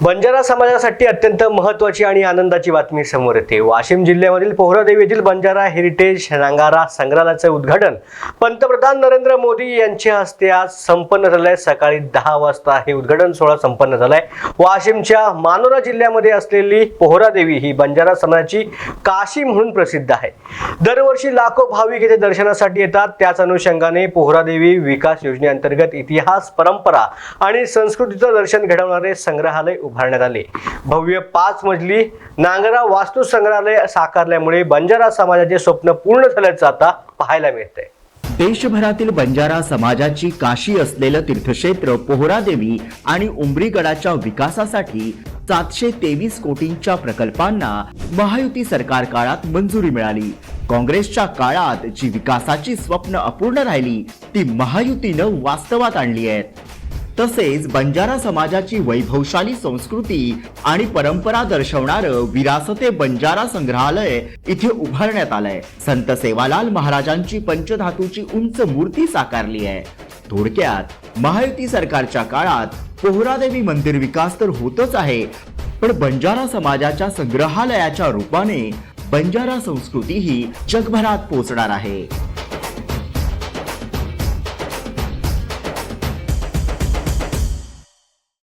बंजारा समाजासाठी अत्यंत महत्वाची आणि आनंदाची बातमी समोर येते. वाशिम जिल्ह्यामधील पोहरादेवी येथील बंजारा हेरिटेज नांगारा संग्रहालयाचे उद्घाटन पंतप्रधान नरेंद्र मोदी यांच्या हस्ते आज संपन्न झालंय. सकाळी दहा वाजता हे उद्घाटन सोहळा संपन्न झालाय. वाशिमच्या मानोरा जिल्ह्यामध्ये असलेली पोहरादेवी ही बंजारा समाजाची काशी म्हणून प्रसिद्ध आहे. दरवर्षी लाखो भाविक येथे दर्शनासाठी येतात. त्याच अनुषंगाने पोहरादेवी विकास योजनेअंतर्गत इतिहास परंपरा आणि संस्कृतीचं दर्शन घडवणारे संग्रहालय उभारण्यात आले. भव्य पाच मजली नांगरा वास्तू संग्रहालय साकारल्यामुळे बंजारा समाजाचे स्वप्न पूर्ण झाल्याचं आता पाहायला मिळतंय. देशभरातील बंजारा समाजाची काशी असलेलं तीर्थक्षेत्र पोहरादेवी आणि उमरीगडाच्या विकासासाठी सातशे तेवीस कोटींच्या प्रकल्पांना महायुती सरकार काळात मंजुरी मिळाली. काँग्रेसच्या काळात जी विकासाची स्वप्न अपूर्ण राहिली ती महायुतीनं वास्तवात आणली आहेत. तसेच बंजारा समाजाची वैभवशाली संस्कृती आणि परंपरा दर्शवणारं विरासते बंजारा संग्रहालय इथे उभारण्यात आलंय. संत सेवालाल महाराजांची पंचधातूची उंच मूर्ती साकारली आहे. थोडक्यात महायुती सरकारच्या काळात पोहरादेवी मंदिर विकास तर होतच आहे पण बंजारा समाजाच्या संग्रहालयाच्या रूपाने बंजारा संस्कृती ही जगभरात पोचणार आहे.